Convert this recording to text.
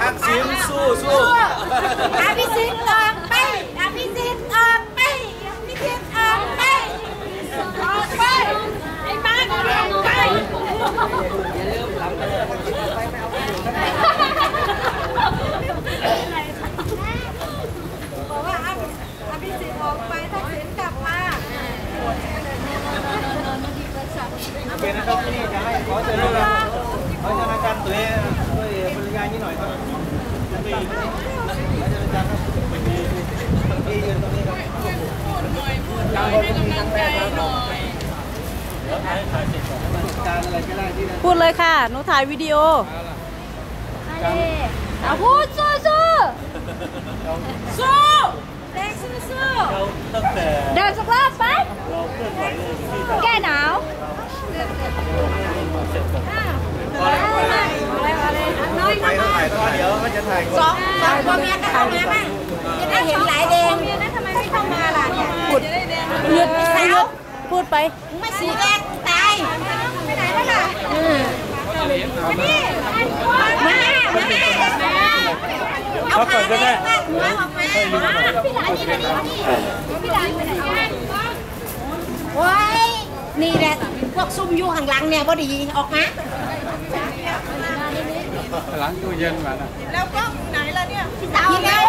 ทักซิมสู้สู้อาพิซิทออกไปอาพิซิทออกไปอาพิซิทออกไปออกไปไอ้บ้านออกไปอย่าลืมหลังไปบอกว่าอาพิสิทธิ์ออกไปทักษิณกลับมาโอเคนะครับพี่จะให้ขอเจอเลย นตรงนี้ครับการบริการครั้งแรกครับการอะไรก็ได้ที่นั่นพูดเลยค่ะหนูถ่ายวิดีโอเอาพูดสู้สู้สู้แดงสู้สู้เราตั้งแต่เดินสักรอบไปเราเคลื่อนไหวเลยที่แก้หนาวน้อยไปเท่าไหร่ก็เดี๋ยวก็จะถ่ายสองสองตัวเมียก็เข้ามาบ้างจะได้เห็นหลายแดงทำไมไม่เข้ามาล่ะเนี่ย พูดหยุดหยุด พูดไปไม่สีแดงตายไปไหนแล้วล่ะมานี่มามา มาเอาขาแดงตัดหัวออกมาพี่หลานนี่มานี่พี่หลานไปไหนโอ้ยนี่แหละพวกซุ่มอยู่ข้างหลังเนี่ยพอดีออกมาหลังตู้เย็นมานะแล้วก็ไหนล่ะเนี่ยพี่สาวแล้ว